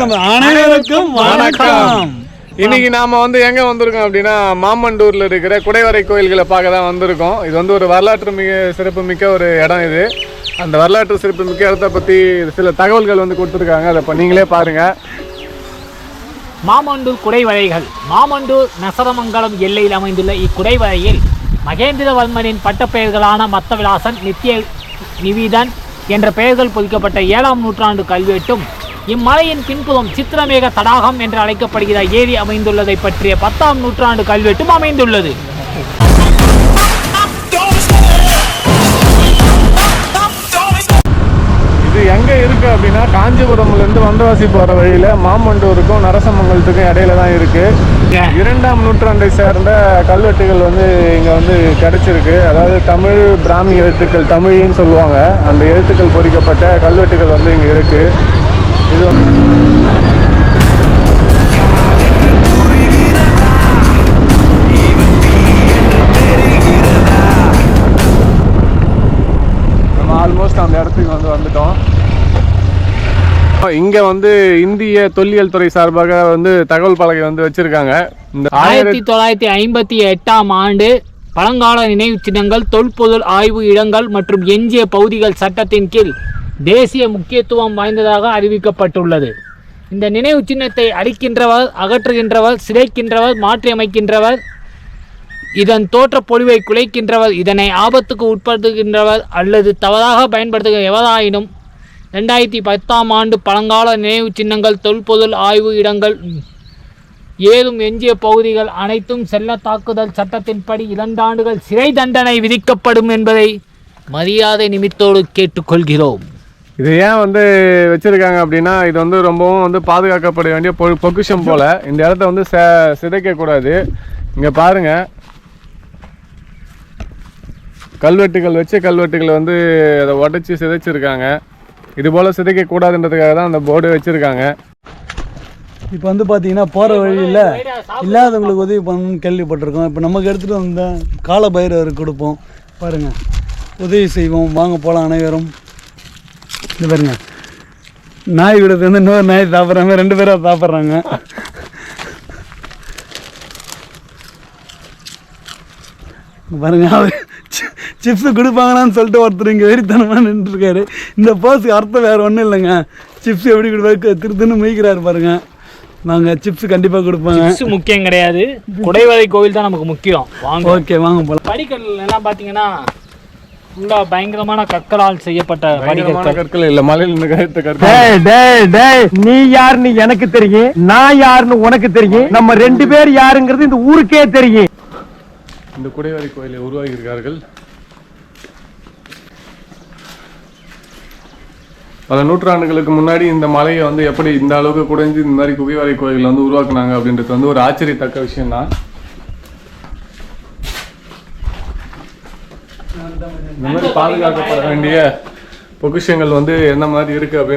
அனைவருக்கும் வணக்கம். இன்னைக்கு நாம வந்து எங்க வந்திருக்கோம் அப்படின்னா மாமண்டூர்ல இருக்கிற குடைவரை கோயில்களை பார்க்க தான் வந்திருக்கோம். இது வந்து ஒரு வரலாற்று மிக சிறப்பு மிக்க ஒரு இடம் இது. அந்த வரலாற்று சிறப்பு மிக்க இடத்தை பத்தி சில தகவல்கள் வந்து கொடுத்துருக்காங்க. அதை நீங்களே பாருங்க. மாமண்டூர் குடைவரைகள். மாமண்டூர் நசரமங்கலம் எல்லையில் அமைந்துள்ள இக்குடைவரையில் மகேந்திரவர்மனின் பட்டப்பெயர்களான மத்தவிலாசன் நித்திய நிவிதன் என்ற பெயர்கள் பொதிக்கப்பட்ட ஏழாம் நூற்றாண்டு கல்வெட்டும் இம்மலையின் பின்புறம் சித்திரமேக தடாகம் என்று அழைக்கப்படுகிற ஏரி அமைந்துள்ளதை பற்றிய பத்தாம் நூற்றாண்டு கல்வெட்டும் அமைந்துள்ளது. இது எங்க இருக்கு அப்படின்னா காஞ்சிபுரம்ல இருந்து வந்தவாசி போற வழியில மாமண்டூருக்கும் நரசமங்கலத்துக்கும் இடையில தான் இருக்கு. இரண்டாம் நூற்றாண்டை சேர்ந்த கல்வெட்டுகள் வந்து இங்க வந்து கிடைச்சிருக்கு. அதாவது தமிழ் பிராமி எழுத்துக்கள் தமிழின்னு சொல்லுவாங்க. அந்த எழுத்துக்கள் பொறிக்கப்பட்ட கல்வெட்டுகள் வந்து இங்க இருக்கு. இது வந்து நம்ம ஆல்மோஸ்ட் அந்த இடத்துக்கு வந்து வந்துட்டோம். இங்க வந்து இந்திய தொல்லியல் துறை சார்பாக வந்து தகவல் பலகை வந்து வச்சிருக்காங்க. இந்த ஆயிரத்தி தொள்ளாயிரத்தி ஐம்பத்தி எட்டாம் ஆண்டு பழங்கால நினைவு சின்னங்கள் தொல்பொருள் ஆய்வு இடங்கள் மற்றும் எஞ்சிய பகுதிகள் சட்டத்தின் கீழ் தேசிய முக்கியத்துவம் வாய்ந்ததாக அறிவிக்கப்பட்டுள்ளது. இந்த நினைவு சின்னத்தை அழிக்கின்றவர் அகற்றுகின்றவர் சிதைக்கின்றவர் மாற்றியமைக்கின்றவர் இதன் தோற்ற பொழிவை குலைக்கின்றவர் இதனை ஆபத்துக்கு உட்படுத்துகின்றவர் அல்லது தவறாக பயன்படுத்துகிற எவராயினும் ரெண்டாயிரத்தி பத்தாம் ஆண்டு பழங்கால நினைவு சின்னங்கள் தொல்பொருள் ஆய்வு இடங்கள் ஏதும் எஞ்சிய பகுதிகள் அனைத்தும் செல்ல தாக்குதல் சட்டத்தின்படி இரண்டாண்டுகள் சிறை தண்டனை விதிக்கப்படும் என்பதை மரியாதை நிமித்தோடு கேட்டுக்கொள்கிறோம். இது ஏன் வந்து வச்சுருக்காங்க அப்படின்னா இது வந்து ரொம்பவும் வந்து பாதுகாக்கப்பட வேண்டிய பொ பொக்கிஷம் போல். இந்த இடத்த வந்து ச- சிதைக்கக்கூடாது இங்கே பாருங்கள் கல்வெட்டுகள் வச்சு கல்வெட்டுகளை வந்து அதை உடச்சி சிதைச்சிருக்காங்க. இது போல் சிதைக்கக்கூடாதுன்றதுக்காக தான் அந்த போர்டு வச்சுருக்காங்க. இப்போ வந்து பார்த்தீங்கன்னா போகிற வழியில் இல்லாதவங்களுக்கு உதவி பண்ணணும்னு கேள்விப்பட்டிருக்கோம். இப்போ நமக்கு எடுத்துகிட்டு வந்த கால பைரவருக்கு கொடுப்போம். பாருங்கள் உதவி செய்வோம். வாங்க போகலாம் அனைவரும். இது பாருங்க. நாய் விடுறது வந்து இன்னொரு நாய் சாப்பிட்றாங்க ரெண்டு பேரும் சாப்பிட்றாங்க. பாருங்க அவர் சிப்ஸ் கொடுப்பாங்களான்னு சொல்லிட்டு ஒருத்தர் இங்கே வெறித்தனமாக நின்றுருக்காரு. இந்த போஸுக்கு அர்த்தம் வேறு ஒன்றும் இல்லைங்க. சிப்ஸ் எப்படி கொடுப்பாரு திருத்துன்னு முயக்கிறாரு பாருங்க. நாங்கள் சிப்ஸ் கண்டிப்பாக கொடுப்பாங்க. சிப்ஸ் முக்கியம் கிடையாது. குடைவரை கோவில் தான் நமக்கு முக்கியம். வாங்க. ஓகே வாங்க போகலாம் படிக்கல் எல்லாம் பார்த்தீங்கன்னா ஃபுல்லாக பயங்கரமான கற்களால் செய்யப்பட்ட பயங்கரமான படிக்கற்கள் கற்கள் இல்ல மலையில் இருந்து கருத்த கற்கள். டேய் டேய் டேய் நீ யாருன்னு எனக்கு தெரியும் நான் யாருன்னு உனக்கு தெரியும் நம்ம ரெண்டு பேர் யாருங்கிறது இந்த ஊருக்கே தெரியும். இந்த குடைவரை கோயிலை உருவாக்கி இருக்கார்கள் பல நூற்றாண்டுகளுக்கு முன்னாடி இந்த மலையை வந்து எப்படி இந்த அளவுக்கு குடைஞ்சு இந்த மாதிரி குகைவரை கோயில் வந்து உருவாக்குனாங்க அப்படின்றது வந்து ஒரு ஆச்சரியத்தக்க விஷயம் தான் இந்த மாதிரி பாதுகாக்கப்பட வேண்டிய பொக்கிஷங்கள் வந்து என்ன மாதிரி இருக்கு அப்படின்னு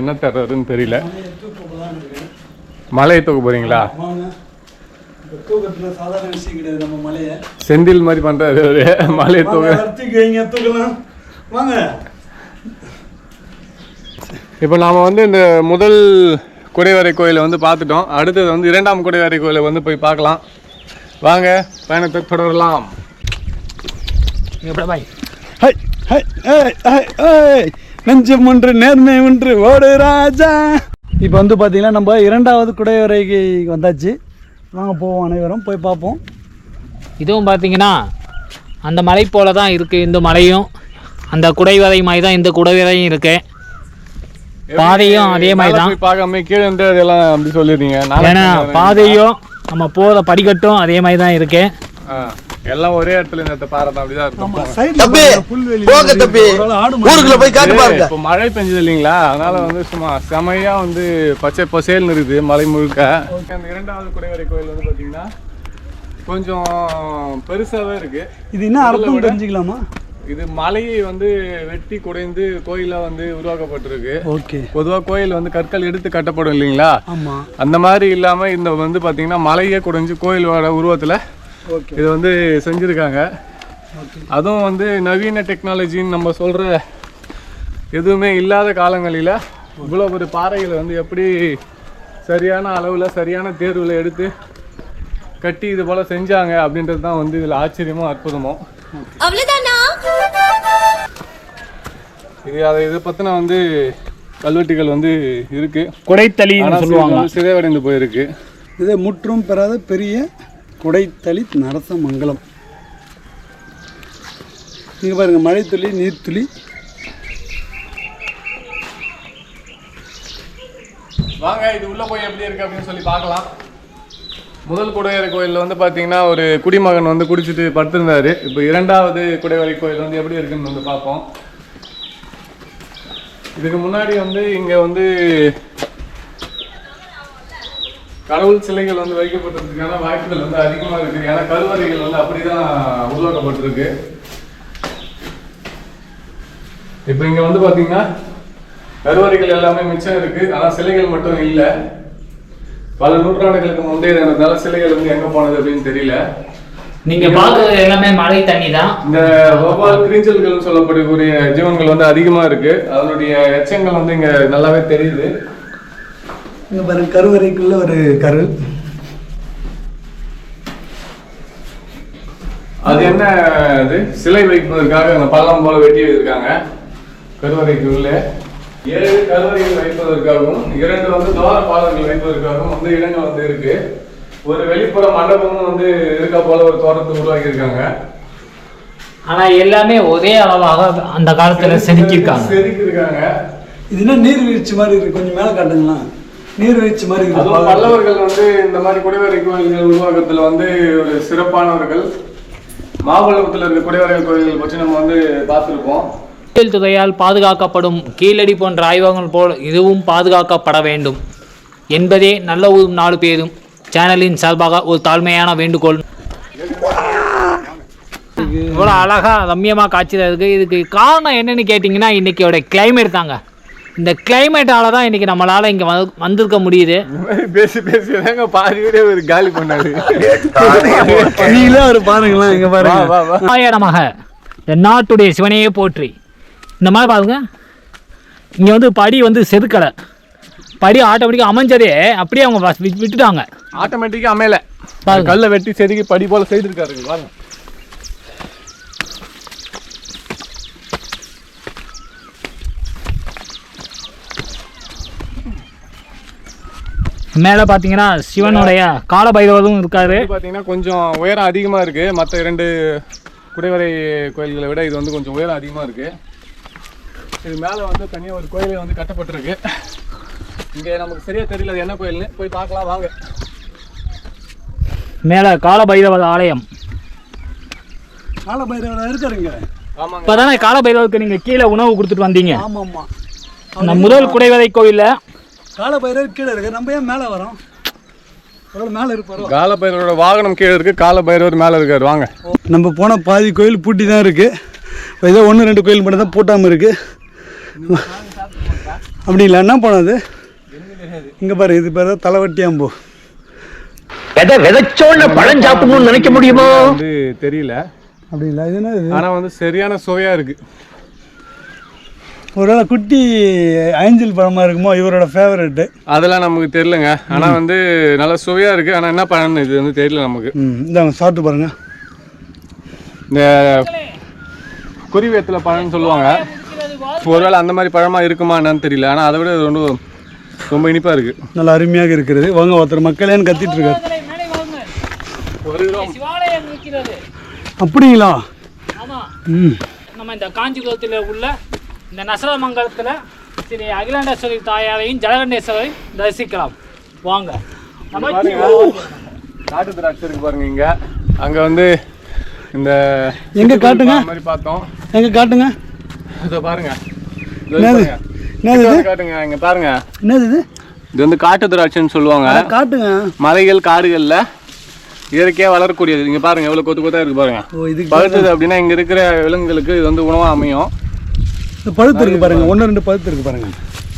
என்ன தர்றதுன்னு தெரியல. மலையை தூக்க போறீங்களா? செந்தில் மாதிரி பண்றாரு மலையை தூக்க தூக்கலாம். வாங்க. இப்போ நாம வந்து இந்த முதல் குடைவரை கோயிலை வந்து பார்த்துட்டோம். அடுத்தது வந்து இரண்டாம் குடைவரை கோயிலை வந்து போய் பார்க்கலாம். வாங்க பயணத்தை தொடரலாம். எப்படி பாய். ஹை ஹை ஏய் ஏய் ஏய் நெஞ்சம் ஒன்று நேர்மை ஒன்று ஓடு ராஜா. இப்போ வந்து பார்த்தீங்கன்னா நம்ம இரண்டாவது குடைவரைக்கு வந்தாச்சு. வாங்க போவோம் அனைவரும் போய் பார்ப்போம். இதுவும் பார்த்தீங்கன்னா அந்த மலை போல தான் இருக்குது இந்த மலையும். அந்த குடைவரை மாதிரி தான் இந்த குடைவரையும் இருக்கு. பாதையும் அதே மாதிரி தான் பார்க்காம கீழே இருந்து அதெல்லாம் அப்படி சொல்லிடுறீங்க? ஏன்னா பாதையும் நம்ம போகிற படிக்கட்டும் அதே மாதிரி தான் இருக்கு எல்லாம் ஒரே இடத்துல இந்த பாறை தான் அப்படிதான் இருக்கும். ஊருக்குள்ள போய் காட்டு பாருங்க. இப்போ மழை பெஞ்சது இல்லைங்களா? அதனால வந்து சும்மா செமையா வந்து பச்சை பசேல்னு இருக்குது மலை முழுக்க. அந்த இரண்டாவது குடைவரை கோயில் வந்து பாத்தீங்கன்னா கொஞ்சம் பெருசாவே இருக்கு. இது என்ன அர்த்தம் தெரிஞ்சுக்கலாமா? இது மலையை வந்து வெட்டி குடைந்து கோயிலா வந்து உருவாக்கப்பட்டிருக்கு. ஓகே. பொதுவாக கோயில் வந்து கற்கள் எடுத்து கட்டப்படும் இல்லைங்களா? ஆமாம் அந்த மாதிரி இல்லாமல் இந்த வந்து பார்த்தீங்கன்னா மலையே குடைஞ்சு கோயிலோட உருவத்தில் ஓகே. இது வந்து செஞ்சுருக்காங்க. அதுவும் வந்து நவீன டெக்னாலஜின்னு நம்ம சொல்கிற எதுவுமே இல்லாத காலங்களில் இவ்வளோ ஒரு பாறைகளை வந்து எப்படி சரியான அளவில் சரியான தேர்வில் எடுத்து கட்டி இது போல் செஞ்சாங்க அப்படின்றது தான் வந்து இதில் ஆச்சரியமும் அற்புதமும். அவ்வளவுதானா இது அதை இதை பற்றின வந்து கல்வெட்டுகள் வந்து இருக்குது குடைத்தலின்னு ஆனால் சொல்லுவாங்க. சிதைவடைந்து போயிருக்கு. இதை முற்றும் பெறாத பெரிய குடைத்தளி நரசமங்கலம். இங்கே பாருங்க மழைத்துளி நீர்த்துளி. வாங்க இது உள்ள போய் எப்படி இருக்கு அப்படின்னு சொல்லி பார்க்கலாம். முதல் குடைவரை கோயிலில் வந்து பார்த்தீங்கன்னா ஒரு குடிமகன் வந்து குடிச்சிட்டு படுத்திருந்தாரு. இப்போ இரண்டாவது குடைவரை கோயில் வந்து எப்படி இருக்குன்னு வந்து பார்ப்போம். இதுக்கு முன்னாடி வந்து இங்கே வந்து கடவுள் சிலைகள் வந்து வைக்கப்பட்டிருக்கிறதுக்கான வாய்ப்புகள் வந்து அதிகமாக இருக்கு. ஏன்னா கருவறைகள் வந்து அப்படிதான் உருவாக்கப்பட்டிருக்கு. இப்போ இங்கே வந்து பார்த்தீங்கன்னா கருவறைகள் எல்லாமே மிச்சம் இருக்கு. ஆனா சிலைகள் மட்டும் இல்லை. பல நூற்றாண்டுகளுக்கு முந்தையதுனால சிலைகள் வந்து எங்க போனது அப்படின்னு தெரியல. நீங்க பார்க்கறது எல்லாமே மழை தண்ணி தான் இந்த வவ்வால் கிரீஞ்சல்கள் சொல்லப்படக்கூடிய ஜீவன்கள் வந்து அதிகமா இருக்கு. அதனுடைய எச்சங்கள் வந்து இங்க நல்லாவே தெரியுது. இங்கே பாருங்க கருவறைக்குள்ள ஒரு கரு. அது என்ன இது? சிலை வைப்பதற்காக அந்த பள்ளம் போல வெட்டி வச்சிருக்காங்க கருவறைக்கு உள்ளே ஏழு கருவறைகள் வைப்பதற்காகவும் இரண்டு வந்து துவார பாலங்கள் வைப்பதற்காகவும் வந்து இடங்கள் வந்து இருக்கு. ஒரு வெளிப்புற மண்டபமும் வந்து இருக்க போல ஒரு தோட்டத்தை உருவாக்கி இருக்காங்க ஆனா எல்லாமே ஒரே அளவாக அந்த காலத்துல செதுக்கியிருக்காங்க. செதுக்கி இருக்காங்க இது என்ன நீர்வீழ்ச்சி மாதிரி இருக்கு? கொஞ்சம் மேலே காட்டுங்களா? நீர்வீழ்ச்சி மாதிரி இருக்கு பல்லவர்கள் வந்து இந்த மாதிரி குடைவரை கோயில்கள் உருவாக்கத்துல வந்து ஒரு சிறப்பானவர்கள். மாமல்லபுரத்தில் இருக்க குடைவரை கோயில்கள் பற்றி நம்ம வந்து பார்த்துருப்போம். தொழில் துறையால் பாதுகாக்கப்படும் கீழடி போன்ற ஆய்வகங்கள் போல் இதுவும் பாதுகாக்கப்பட வேண்டும். என்பதே நல்ல ஒரு நாலு பேரும். சேனலின் சார்பாக ஒரு தாழ்மையான வேண்டுகோள். இவ்வளோ அழகா ரம்யமா காட்சியில் இருக்கு இதுக்கு காரணம் என்னன்னு கேட்டிங்கன்னா இன்னைக்கோட கிளைமேட் தாங்க. இந்த கிளைமேட்டால தான் இன்னைக்கு நம்மளால இங்க வந்து வந்திருக்க முடியுது. பேசி பேசி தாங்க பாதி வீடியோ ஒரு காலி பண்ணாரு. நீங்களே ஒரு பாருங்களேன் இங்க பாருங்க. நமக நாட்டுடைய சிவனையே போற்றி. இந்த மாதிரி பாருங்க. இங்கே வந்து படி வந்து செதுக்கலை. படி ஆட்டோமேட்டிக்காக அமைஞ்சதே அப்படியே அவங்க விட்டுட்டாங்க. ஆட்டோமேட்டிக்கா அமையல. கல்லை வெட்டி செதுக்கி படி போல செய்திருக்காருங்க பாருங்க. மேலே பார்த்தீங்கன்னா சிவனுடைய காலபைரவரும் இருக்காரு. பார்த்தீங்கன்னா கொஞ்சம் உயரம் அதிகமாக இருக்கு. மற்ற இரண்டு குடைவரை கோயில்களை விட இது வந்து கொஞ்சம் உயரம் அதிகமாக இருக்கு. இது மேலே வந்து தனியாக ஒரு கோயிலே வந்து கட்டப்பட்டிருக்கு. இங்கே நமக்கு சரியா தெரியல என்ன கோயில்னு. போய் பார்க்கலாம் வாங்க. மேலே காலபைரவர் ஆலயம். காலபைரவர் இருக்காருங்க ஆமாங்க. இப்போ தானே காலபைரவருக்கு நீங்கள் கீழே உணவு கொடுத்துட்டு வந்தீங்க? ஆமா ஆமா அந்த முதல் குடைவரை கோயிலில். காலபைரவர் கீழே இருக்கு. நம்ம ஏன் மேலே வரோம்? ஒரு மேலே இருப்பாரோ? காலபைரவரோட வாகனம் கீழே இருக்கு. காலபைரவர் மேலே இருக்காரு. வாங்க. நம்ம போன பாதி கோயில் பூட்டி தான் இருக்கு. ஏதோ ஒன்று ரெண்டு கோயில் மட்டும் தான் பூட்டாமல் இருக்கு அப்படி இல்லை என்ன போனது இங்கே பாரு இது பேர் தான் தலைவட்டியாம்பூ. விதை விதைச்சோன்னு பழம் சாப்பிடணும்னு நினைக்க முடியுமோ? வந்து தெரியல. அப்படி இல்லை இது என்ன இது ஆனால் வந்து சரியான சுவையாக இருக்கு. ஒருவேளை குட்டி ஐஞ்சல் பழமாக இருக்குமோ? இவரோட ஃபேவரெட்டு அதெல்லாம் நமக்கு தெரியலங்க. ஆனால் வந்து நல்லா சுவையாக இருக்கு. ஆனால் என்ன பண்ணணும் இது வந்து தெரியல நமக்கு. ம் இந்தாங்க சாப்பிட்டு பாருங்க. இந்த குறிவேத்தில் பழம்னு சொல்லுவாங்க. ஒருவேளை அந்த மாதிரி பழமாக இருக்குமா என்னன்னு தெரியல. ஆனால் அதை விட இது ரொம்ப ரொம்ப இனிப்பாக இருக்கு. நல்லா அருமையாக இருக்கிறது. வாங்க ஒருத்தர் மக்களேன்னு கத்திட்டு இருக்காரு ஒரு கிலோ சிவாலயம் இருக்கிறது. அப்படிங்களா? ஆமாம் ம். நம்ம இந்த காஞ்சிபுரத்தில் உள்ள இந்த நசரமங்கலத்தில் ஸ்ரீ அகிலாண்டேஸ்வரி தாயாரையும் ஜலகண்டேஸ்வரையும் தரிசிக்கலாம். வாங்க. நாட்டு திராட்சை இருக்கு பாருங்க இங்க. அங்க வந்து இந்த எங்க காட்டுங்க? இந்த மாதிரி பார்த்தோம். எங்கே காட்டுங்க? இதோ பாருங்க. இதோ என்னது காட்டுங்க இங்க பாருங்க. என்னது இது? இது வந்து காட்டு திராட்சைன்னு சொல்லுவாங்க. காட்டுங்க. மலைகள் காடுகள்ல இயற்கையாக வளரக்கூடியது. இங்கே பாருங்க எவ்வளோ கொத்து கொத்தா இருக்கு பாருங்க. பழுத்தது அப்படின்னா இங்கே இருக்கிற விலங்குகளுக்கு இது வந்து உணவாக அமையும். பழுத்து இருக்கு பாருங்க. ஒன்று ரெண்டு பழுத்து இருக்கு பாருங்க.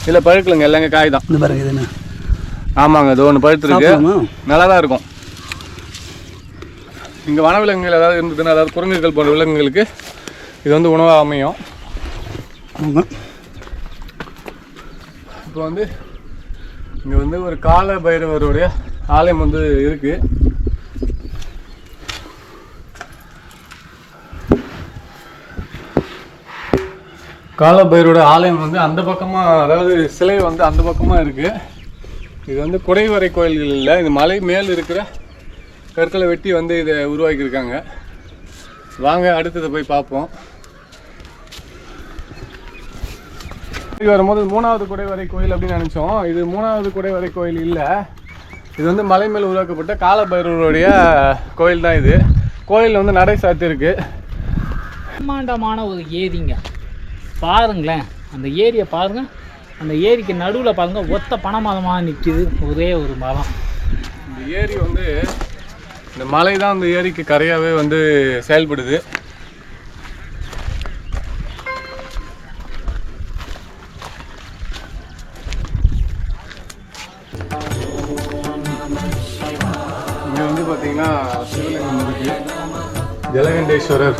இதில் பழுக்கலைங்க. எல்லாங்க காய் தான் பாருங்க இது என்ன? ஆமாங்க இது ஒன்று பழுத்து இருக்கு. நல்லா தான் இருக்கும். இங்கே வனவிலங்குகள் ஏதாவது இருந்ததுன்னா அதாவது குரங்குகள் போன்ற விலங்குகளுக்கு இது வந்து உணவாக அமையும். ஆமாம் இப்போ வந்து இங்கே வந்து ஒரு கால பைரவருடைய ஆலயம் வந்து இருக்கு. கால பைரவரோட ஆலயம் வந்து அந்த பக்கமாக அதாவது சிலை வந்து அந்த பக்கமாக இருக்குது இது வந்து குடைவரை கோயில்கள் இல்லை இது மலை மேல் இருக்கிற கற்களை வெட்டி வந்து இதை உருவாக்கியிருக்காங்க. வாங்க அடுத்ததை போய் பார்ப்போம். வரும்போது மூணாவது குடைவரை கோயில் அப்படின்னு நினச்சோம். இது மூணாவது குடைவரை கோயில் இல்லை. இது வந்து மலை மேல் உருவாக்கப்பட்ட கால பைரவருடைய கோயில் தான் இது. கோயில் வந்து நடை சாத்தியிருக்கு. பிரம்மாண்டமான ஒரு ஏரிங்க. பாருங்களேன். அந்த ஏரியை பாருங்க. அந்த ஏரிக்கு நடுவில் பாருங்க. ஒத்த பனைமரமாக நிற்கிது ஒரே ஒரு மரம். இந்த ஏரி வந்து இந்த மலை தான் அந்த ஏரிக்கு கரையாகவே வந்து செயல்படுது. பார்த்தீங்கன்னா சிவலிங்கம் இருக்கு. ஜலகண்டேஸ்வரர்.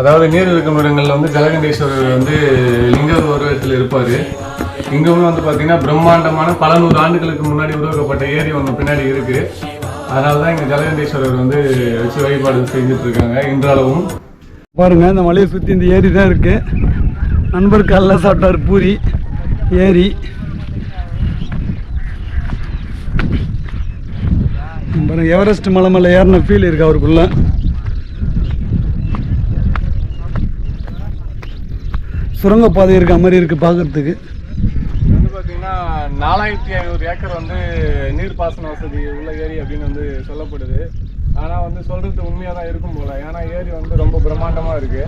அதாவது நீர் இருக்கும் இடங்களில் வந்து ஜலகண்டேஸ்வரர் வந்து லிங்க உருவத்தில் இருப்பார். இங்கும் வந்து பார்த்தீங்கன்னா பிரம்மாண்டமான பல நூறு ஆண்டுகளுக்கு முன்னாடி உருவாக்கப்பட்ட ஏரி ஒன்று பின்னாடி இருக்கு. அதனால தான் இங்கே ஜலகண்டேஸ்வரர் வந்து வச்சு வழிபாடு செஞ்சுட்டு இருக்காங்க இன்றளவும். பாருங்க இந்த மலையை சுற்றி இந்த ஏரி தான் இருக்கு. நண்பர் காலைல சாப்பிட்டார் பூரி ஏரி. பாருங்கள் எவரெஸ்ட் மலை மேலே ஏறின ஃபீல் இருக்கு அவருக்குள்ள. சுரங்கப்பாதை இருக்க மாதிரி இருக்குது பார்க்குறதுக்கு வந்து பார்த்தீங்கன்னா நாலாயிரத்தி ஐநூறு ஏக்கர் வந்து நீர்ப்பாசன வசதி உள்ள ஏரி அப்படின்னு வந்து சொல்லப்படுது. ஆனால் வந்து சொல்கிறது உண்மையாக தான் இருக்கும் போல. ஏன்னா ஏரி வந்து ரொம்ப பிரம்மாண்டமாக இருக்கு.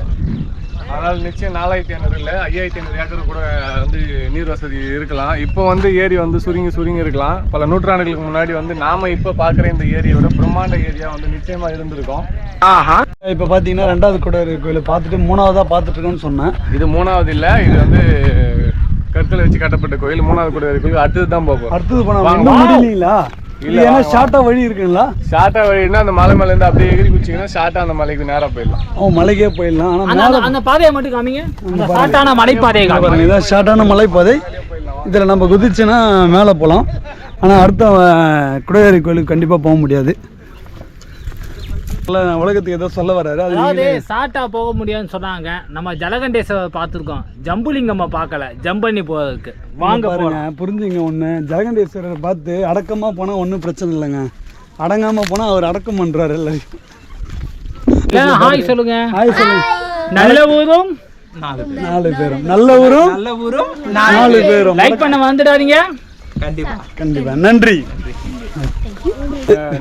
அதனால் நிச்சயம் நாலாயிரத்தி ஐநூறு இல்லை ஐயாயிரத்தி ஐநூறு ஏக்கர் கூட வந்து நீர் வசதி இருக்கலாம். இப்போ வந்து ஏரி வந்து சுருங்கி சுருங்கி இருக்கலாம். பல நூற்றாண்டுகளுக்கு முன்னாடி வந்து நாம இப்போ பார்க்குற இந்த ஏரியோட பிரம்மாண்ட ஏரியா வந்து நிச்சயமாக இருந்திருக்கும். இப்போ பார்த்தீங்கன்னா ரெண்டாவது கூட கோயில் பார்த்துட்டு மூணாவதாக பார்த்துட்டு இருக்கோன்னு சொன்னேன். இது மூணாவது இல்லை இது வந்து கற்களை வச்சு கட்டப்பட்ட கோயில். மூணாவது கூட கோயில். அடுத்தது தான் போகும் அடுத்தது போனால் முடியலீங்களா? இல்ல, ஏன்னா ஷார்ட்டாக வழி இருக்குங்களா? ஷார்ட்டா வழின்னா அந்த மலை மேலேருந்து அப்படியே எகிரி குச்சிங்கன்னா ஷார்ட்டா அந்த மலைக்கு நேரா போயிடலாம். ஓ மலைக்கே போயிடலாம். ஆனால் அந்த பாதையை மட்டும் காமிங்க. அந்த ஷார்ட்டான மலைப்பாதையை காமிங்க பாருங்க இதான் ஷார்ட்டான மலைப்பாதை. இதில் நம்ம குதிச்சுன்னா மேலே போகலாம் ஆனால் அடுத்த குடையாரி கோயிலுக்கு கண்டிப்பாக போக முடியாது. உலகத்துக்கு ஏதோ சொல்ல வர்றாரு அது அதாவது ஷார்ட்டா போக முடியாதுன்னு சொன்னாங்க. நம்ம ஜலகண்டேஸ்வரர் பார்த்துருக்கோம். ஜம்புலிங்கம்மா பார்க்கல ஜம்ப் பண்ணி போறதுக்கு வாங்க பாருங்க புரிஞ்சுங்க ஒன்று ஜெகண்டேஸ்வரரை பார்த்து அடக்கமாக போனால் ஒன்றும் பிரச்சனை இல்லைங்க. அடங்காமல் போனால் அவர் அடக்கம் பண்ணுறாரு எல்லாரையும் போலாம் ஹாய் சொல்லுங்க. ஆய் சொல்லுங்க. நல்ல ஊரும் நாலு பேரும். நல்ல ஊரும் நல்ல ஊரும் நாலு பேரும். லைக் பண்ண வந்துடாதீங்க கண்டிப்பாக நன்றி.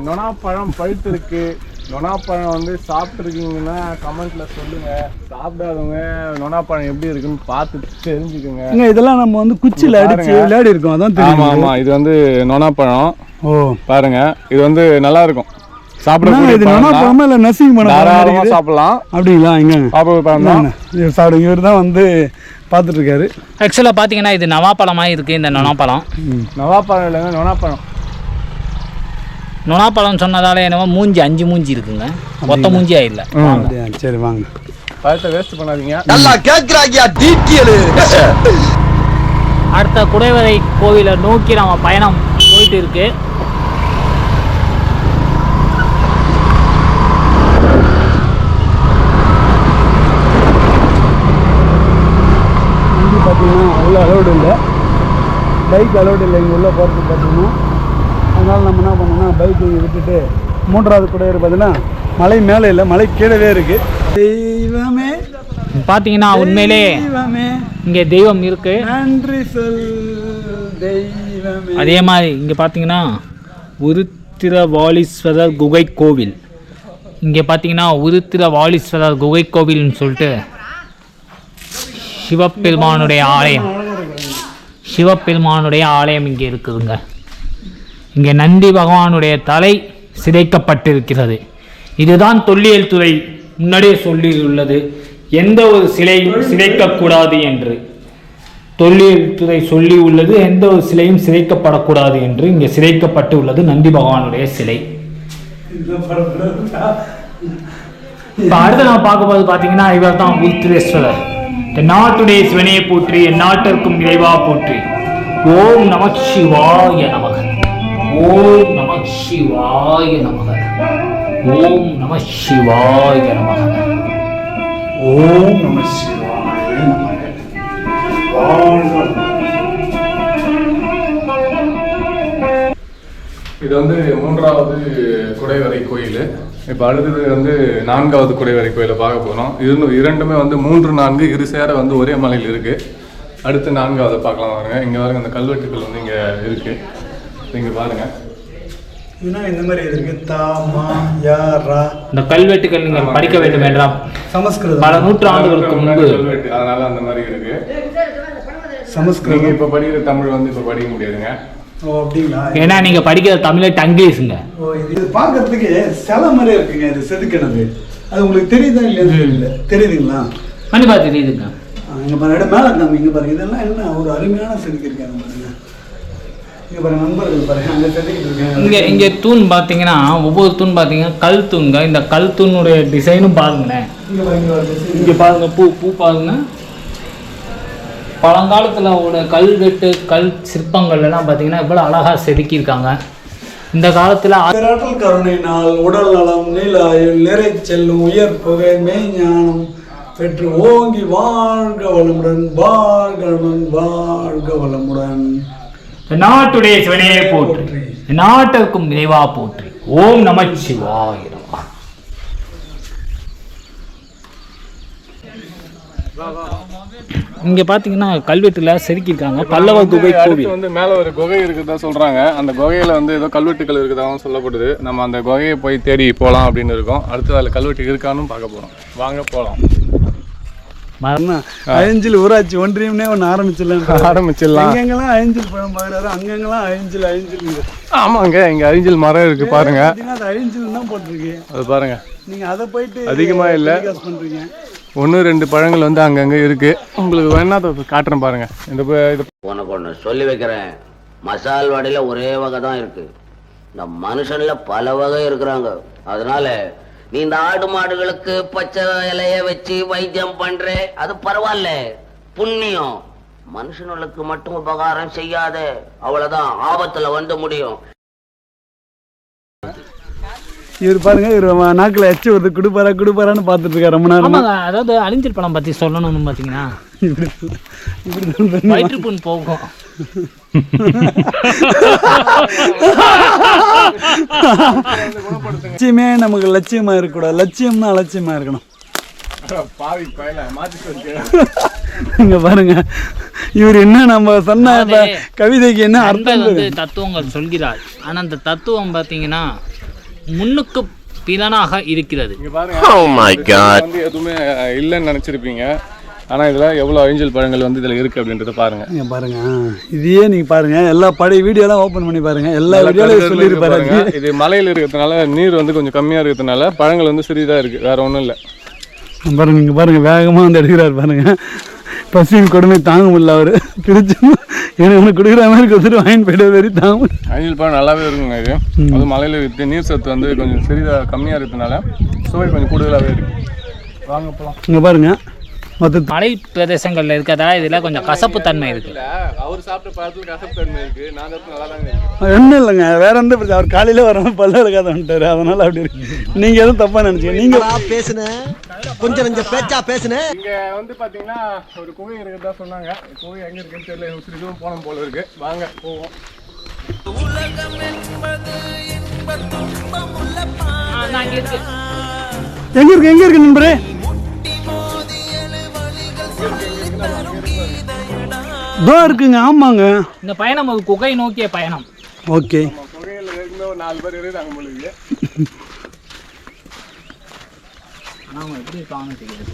நொனாப்பழம் பழுத்து இருக்கு நொனாப்பழம் வந்து சாப்பிட்ருக்கீங்கன்னா கமெண்ட்ல சொல்லுங்க. சாப்பிடாதவங்க நொனாப்பழம் எப்படி இருக்குன்னு பார்த்து தெரிஞ்சுக்கோங்க. இதெல்லாம் நம்ம வந்து குச்சியில் அடிச்சு விளையாடி இருக்கோம் அதான் தெரியும் ஆமா இது வந்து நொனாப்பழம். ஓ. பாருங்க இது வந்து நல்லா இருக்கும் சாப்பிடக்கூடிய இது பழம் நொனா தான். பழமா இல்லை நசிங் பழம் தாராளமா சாப்பிடலாம். அப்படிங்களா இவர் சாப்பிடுங்க இவர் தான். வந்து பார்த்துட்டு இருக்காரு. ஆக்சுவலாக பார்த்தீங்கன்னா இது நவாப்பழமாக இருக்குது இந்த நொனாப்பழம். நவாப்பழம் இல்லைங்க நொனாப்பழம். நொனாப்பழம் சொன்னதால என்னவோ மூஞ்சி அஞ்சு மூஞ்சி இருக்குங்க. மொத்த மூஞ்சியா இல்லை அப்படியா சரி வாங்க. பழத்தை வேஸ்ட் பண்ணாதீங்க. நல்லா கேக்குறாங்க டீட்டெயில் அடுத்த குடைவரை கோவிலை நோக்கி நம்ம பயணம் போயிட்டு இருக்கு பார்த்தீங்கன்னா அவ்வளோ அலோடு இல்லை. பைக் அலோடு இல்லை இங்கே உள்ளே போகிறது பார்த்தீங்கன்னா அதனால் நம்ம என்ன பண்ணோம்னா பைக் இங்கே விட்டுட்டு மூன்றாவது குடையர் பார்த்தீங்கன்னா மலை மேலே இல்லை மலை கீழவே இருக்குது தெய்வமே பார்த்தீங்கன்னா உண்மையிலே தெய்வமே இங்கே தெய்வம் இருக்கு. நன்றி சொல் தெய்வமே. அதே மாதிரி இங்கே பார்த்தீங்கன்னா உருத்திரவாலீஸ்வரர் குகை கோவில். இங்கே பார்த்தீங்கன்னா உருத்திரவாலீஸ்வரர் குகை கோவில்னு சொல்லிட்டு சிவபெருமானுடைய ஆலயம். சிவபெருமானுடைய ஆலயம் இங்கே இருக்குதுங்க. இங்கே நந்தி பகவானுடைய தலை சிதைக்கப்பட்டிருக்கிறது. இதுதான் தொல்லியல் துறை முன்னாடியே சொல்லியுள்ளது. எந்த ஒரு சிலையும் சிதைக்கக்கூடாது என்று. தொல்லியல் துறை சொல்லி உள்ளது எந்த ஒரு சிலையும் சிதைக்கப்படக்கூடாது என்று இங்கே சிதைக்கப்பட்டு உள்ளது நந்தி பகவானுடைய சிலை. இப்போ அடுத்து நம்ம பார்க்கும்போது பார்த்தீங்கன்னா இவர் தான் உத்திரேஸ்வரர். நாட்டுடைய சிவனையை போற்றி என் நாட்டிற்கும் இறைவா போற்றி. ஓம் நம சிவாய நம. ஓம் நம சிவாய நமக. ஓம் நம சிவாய நமக. ஓம் நம சிவாய நமக. இது வந்து மூன்றாவது குடைவரை கோயில். இப்போ அடுத்தது வந்து நான்காவது குடைவரை கோயிலை பார்க்க போகிறோம் இது இரண்டுமே வந்து மூன்று நான்கு இரு சேர வந்து ஒரே மலையில் இருக்கு. அடுத்து நான்காவது பார்க்கலாம் பாருங்க. இங்கே வரைக்கும் அந்த கல்வெட்டுகள் வந்து இங்கே இருக்குது இங்கே பாருங்க இதுனா இந்த மாதிரி இருக்கு தா மா யா ரா. இந்த கல்வெட்டுகள் நீங்கள் படிக்க வேண்டும் என்றால் சமஸ்கிருதம். பல நூற்றாண்டுகளுக்கு முன்னாடி முன்பு. கல்வெட்டு. அதனால அந்த மாதிரி இருக்கு. சமஸ்கிருதம். நீங்கள் இப்போ படிக்கிற தமிழ் வந்து இப்போ படிக்க முடியாதுங்க. ஓ அப்படிங்களா? ஏன்னா நீங்க படிக்கிற தமிழை டங்கிலீஷுங்க ஓ இது இது பார்க்கறதுக்கு சிலை மாதிரி இருக்குங்க இது செதுக்கினது. அது உங்களுக்கு தெரியுதா இல்லையான்னு தெரியல. தெரியுதுங்களா? கண்டிப்பா தெரியுதுங்க இங்க பாருங்க மேல நம்ம இங்க பாருங்க. இதெல்லாம் என்ன ஒரு அருமையான செதுக்கிருக்காங்க பாருங்க. இங்க இங்க தூண் பாத்தீங்கன்னா ஒவ்வொரு தூண் பாத்தீங்கன்னா கல் தூண்ங்க. இந்த கல் தூணுடைய டிசைனும் பாருங்களேன் இங்க பாருங்க பூ பூ பாருங்க. பழங்காலத்துல உள்ள கல்வெட்டு கல் சிற்பங்கள் எல்லாம் பாத்தீங்கன்னா இவ்வளவு அழகா செதுக்கியிருக்காங்க. இந்த காலத்துல ஆ- பேராற்றல் கருணையினால் உடல் நலம் நீலாயுள் நிறை செல்லும் உயர் புகை மெய்ஞானம் பெற்று ஓங்கி வாழ்க வளமுடன் வாழ்க வாழ்க வளமுடன். நாட்டுடைய சிவனையை போற்றி. நாட்டிற்கும் இறைவா போற்றி. ஓம் நம சிவாய. இங்க பாத்தீங்கன்னா கல்வெட்டுல செதுக்கியிருக்காங்க பல்லவ குகை கோவில். வந்து மேல ஒரு குகை இருக்குதா சொல்றாங்க. அந்த குகையில வந்து ஏதோ கல்வெட்டுகள் இருக்குதாகவும் சொல்லப்படுது. நம்ம அந்த குகையை போய் தேடி போலாம் அப்படின்னு இருக்கோம். அடுத்து அதில் கல்வெட்டு இருக்கான்னு பார்க்க போறோம். வாங்க போலாம். மரண- அழிஞ்சில் ஊராட்சி ஒன்றியம்னே ஒன்று ஆரம்பிச்சிடலாம் ஆரம்பிச்சிடலாம். எங்கெங்கெல்லாம் அழிஞ்சில் பழம் பார்க்குறாரு அங்கங்கெல்லாம் அழிஞ்சில் அழிஞ்சில் ஆமாங்க இங்க அரிஞ்சல் மரம் இருக்கு பாருங்க. அது அழிஞ்சில் தான் போட்டிருக்கு. அது பாருங்க. நீங்க அதை போயிட்டு அதிகமா இல்ல. ஒன்று ரெண்டு பழங்கள் வந்து அங்கங்க இருக்கு. உங்களுக்கு வேணா அதை காட்டுறேன் பாருங்க. இந்த இது உனக்கு ஒன்று சொல்லி வைக்கிறேன். மசால் வடையில் ஒரே வகை தான் இருக்கு. இந்த மனுஷன்ல பல வகை இருக்கிறாங்க. அதனால நீ இந்த ஆடு மாடுகளுக்கு பச்சை இலைய வச்சு வைத்தியம் பண்ற அது பரவாயில்ல. புண்ணியம். மனுஷனுக்கு மட்டும் உபகாரம் செய்யாத. அவ்வளவுதான். ஆபத்துல வந்து முடியும். இவர் பாருங்க இவர் நாக்கில் எச்சு வருது குடுப்பாரா குடுப்பாரான்னு பார்த்துட்டு இருக்காரு. ரொம்ப நேரம். அதாவது அழிஞ்சல் பழம் பத்தி சொல்லணும்னு பாத்தீங்கன்னா இப்படி. வயிற்றுப்புண் போகும் லட்சியமே நமக்கு லட்சியமா இருக்கக்கூடாது. லட்சியம்னா அலட்சியமா இருக்கணும். இங்க பாருங்க. இவர் என்ன நம்ம சொன்ன கவிதைக்கு என்ன அர்த்தம் வந்து தத்துவங்கள் சொல்கிறார். ஆனா அந்த தத்துவம் பாத்தீங்கன்னா முன்னுக்கு பிறனாக இருக்கிறது. இங்க பாருங்க. இது வந்து எதுவுமே இல்லைன்னு நினைச்சிருப்பீங்க. ஆனா இதுல எவ்வளவு அழிஞ்சல் பழங்கள் வந்து இதுல இருக்கு அப்படின்றத பாருங்க. இங்க பாருங்க ஆ, இதையே நீங்க பாருங்க எல்லா பழைய வீடியோலாம் ஓபன் பண்ணி பாருங்க எல்லா வீடியோலையும் கருகருன்னு சொல்லியிருப்பாரு இருக்கு பாருங்க. இது மலையில இருக்கிறதுனால நீர் வந்து கொஞ்சம் கம்மியா இருக்கிறதுனால பழங்கள் வந்து சிறிதா இருக்கு வேற ஒண்ணும் இல்ல. பாருங்க இங்க பாருங்க வேகமா வந்து எடுக்கிறாரு பாருங்க. பசியின் கொடுமை தாங்க முடியல அவரு. பிரிச்சு எனக்கு கொடுக்குற மாதிரி கொடுத்துட்டு வாங்கிட்டு போயிட வெறி தாங்க. அழிஞ்சல் பழம் நல்லாவே இருக்குங்க இது. அது மலையில வித்து நீர் சத்து வந்து கொஞ்சம் சிறிதா கம்மியா இருக்கிறதுனால சுவை கொஞ்சம் கூடுதலாவே இருக்கு. வாங்க போலாம். இங்க பாருங்க மொத்த மலை பிரதேசங்கள்ல இருக்கிறதால இதுல கொஞ்சம் கசப்பு தன்மை இருக்கு அவர் சாப்பிட்ட பழத்துல கசப்பு தன்மை நான் நல்லா ஒன்றும் இல்லைங்க. வேற எந்த பிரச்சனை? அவர் காலையில வரணும் பல்ல இருக்காத வந்துட்டாரு. அதனால அப்படி இருக்கு. நீங்க எதுவும் தப்பா நினைச்சீங்க நீங்க பேசுன. கொஞ்சம் கொஞ்சம் பேச்சா பேசுன. இங்க வந்து பாத்தீங்கன்னா ஒரு குகை இருக்கிறதா சொன்னாங்க. குகை எங்க இருக்குன்னு தெரியல. இதுவும் போனோம் போல இருக்கு. வாங்க போவோம். எங்க இருக்கு? எங்க இருக்கு நண்பரே? இதோ இருக்குங்க ஆமாங்க. இந்த பயணம் ஒரு குகை நோக்கிய பயணம். ஓகே. குகையில ஏற்கனவே ஒரு நாலு பேர் இருக்கிறாங்க போல இருக்கு ஆனா அவங்க எப்படி இருப்பாங்கன்னு தெரியுது?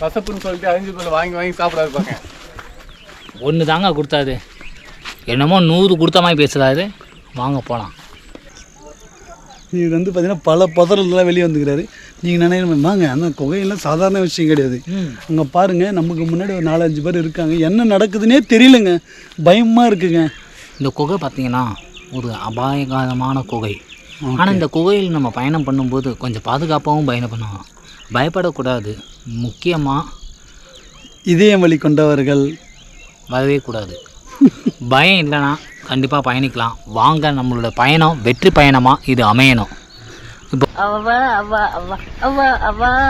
கசப்புன்னு சொல்லிட்டு அழிஞ்சு போல வாங்கி வாங்கி சாப்பிடாது பாக்க ஒன்று தாங்க கொடுத்தாது. என்னமோ நூறு கொடுத்த மாதிரி பேசுறாரு. வாங்க போகலாம் இவர் வந்து பார்த்தீங்கன்னா பல புதரெல்லாம் வெளியே வந்துக்கிறாரு. நீங்கள் நினைக்கிற வாங்க அந்த குகையெல்லாம் சாதாரண விஷயம் கிடையாது. அங்கே பாருங்கள் நமக்கு முன்னாடி ஒரு நாலஞ்சு பேர் இருக்காங்க. என்ன நடக்குதுன்னே தெரியலங்க. பயமாக இருக்குங்க. இந்த குகை பார்த்தீங்கன்னா ஒரு அபாயகரமான குகை. ஆனால் இந்த குகையில் நம்ம பயணம் பண்ணும்போது கொஞ்சம் பாதுகாப்பாகவும் பயணம் பண்ணணும் பயப்படக்கூடாது. முக்கியமாக இதயம் வழி கொண்டவர்கள். வரவே கூடாது. பயம் இல்லைன்னா கண்டிப்பாக பயணிக்கலாம். வாங்க நம்மளோட பயணம் வெற்றி பயணமாக இது அமையணும். இப்போ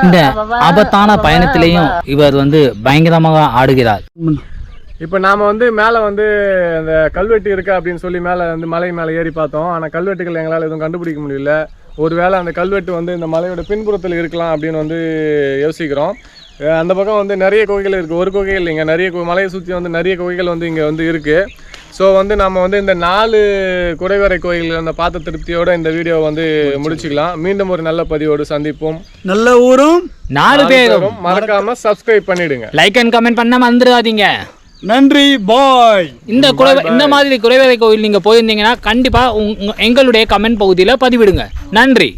இந்த ஆபத்தான பயணத்திலையும் இவர் வந்து பயங்கரமாக ஆடுகிறார். இப்போ நாம் வந்து மேலே வந்து அந்த கல்வெட்டு இருக்கா அப்படின்னு சொல்லி மேலே வந்து மலை மேலே ஏறி பார்த்தோம். ஆனால் கல்வெட்டுகள் எங்களால் எதுவும் கண்டுபிடிக்க முடியல. ஒருவேளை அந்த கல்வெட்டு வந்து இந்த மலையோட பின்புறத்தில் இருக்கலாம் அப்படின்னு வந்து யோசிக்கிறோம். அந்த பக்கம் வந்து நிறைய குகைகள் இருக்குது ஒரு குகை இல்லைங்க. நிறைய கு- மலையை சுற்றி வந்து நிறைய குகைகள் வந்து இங்கே வந்து இருக்குது ஸோ வந்து நம்ம வந்து இந்த நாலு குடைவரை கோயில்கள் அந்த பார்த்த திருப்தியோட இந்த வீடியோவை வந்து முடிச்சுக்கலாம். மீண்டும் ஒரு நல்ல பதிவோடு சந்திப்போம். நல்ல ஊரும். நாலு பேரும். மறக்காம சப்ஸ்கிரைப் பண்ணிடுங்க. லைக் அண்ட் கமெண்ட் பண்ண மறந்துடாதீங்க. நன்றி பாய் இந்த குறை இந்த மாதிரி குறைவரை கோவில் நீங்கள் போயிருந்தீங்கன்னா கண்டிப்பாக எங்களுடைய கமெண்ட் பகுதியில் பதிவிடுங்க. நன்றி.